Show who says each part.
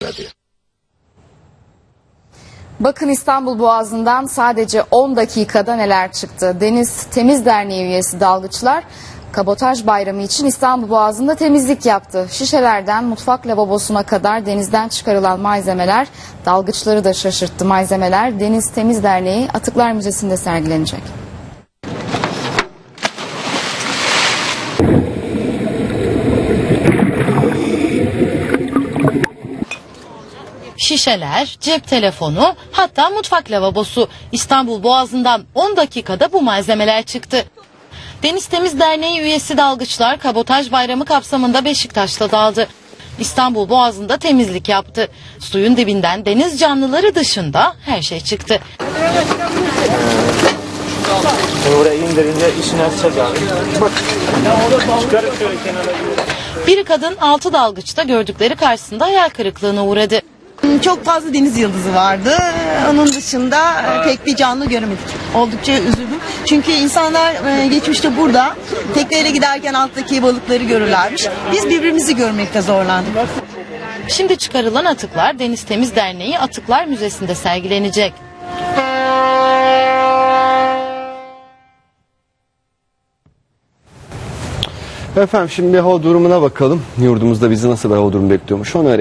Speaker 1: diyor.
Speaker 2: Bakın İstanbul Boğazı'ndan sadece 10 dakikada neler çıktı. Deniz Temiz Derneği üyesi dalgıçlar Kabotaj Bayramı için İstanbul Boğazı'nda temizlik yaptı. Şişelerden mutfak lavabosuna kadar denizden çıkarılan malzemeler dalgıçları da şaşırttı. Malzemeler Deniz Temiz Derneği Atıklar Müzesi'nde sergilenecek.
Speaker 3: Şişeler, cep telefonu, hatta mutfak lavabosu. İstanbul Boğazı'ndan 10 dakikada bu malzemeler çıktı. Deniz Temiz Derneği üyesi dalgıçlar Kabotaj Bayramı kapsamında Beşiktaş'ta daldı. İstanbul Boğazı'nda temizlik yaptı. Suyun dibinden deniz canlıları dışında her şey çıktı.
Speaker 4: Buraya indirince işini açacağız abi. Bak. Çıkarıp şöyle kenara
Speaker 3: Bir kadın altı dalgıçta gördükleri karşısında hayal kırıklığına uğradı.
Speaker 5: Çok fazla deniz yıldızı vardı. Onun dışında e, pek bir canlı göremedik. Oldukça üzüldüm. Çünkü insanlar e, geçmişte burada tekneyle giderken alttaki balıkları görürlermiş. Biz birbirimizi görmekte zorlandık.
Speaker 3: Şimdi çıkarılan atıklar Deniz Temiz Derneği Atıklar Müzesi'nde sergilenecek.
Speaker 6: Efendim şimdi hava durumuna bakalım. Yurdumuzda bizi nasıl bir hava durumu bekliyormuş onu öğrenelim.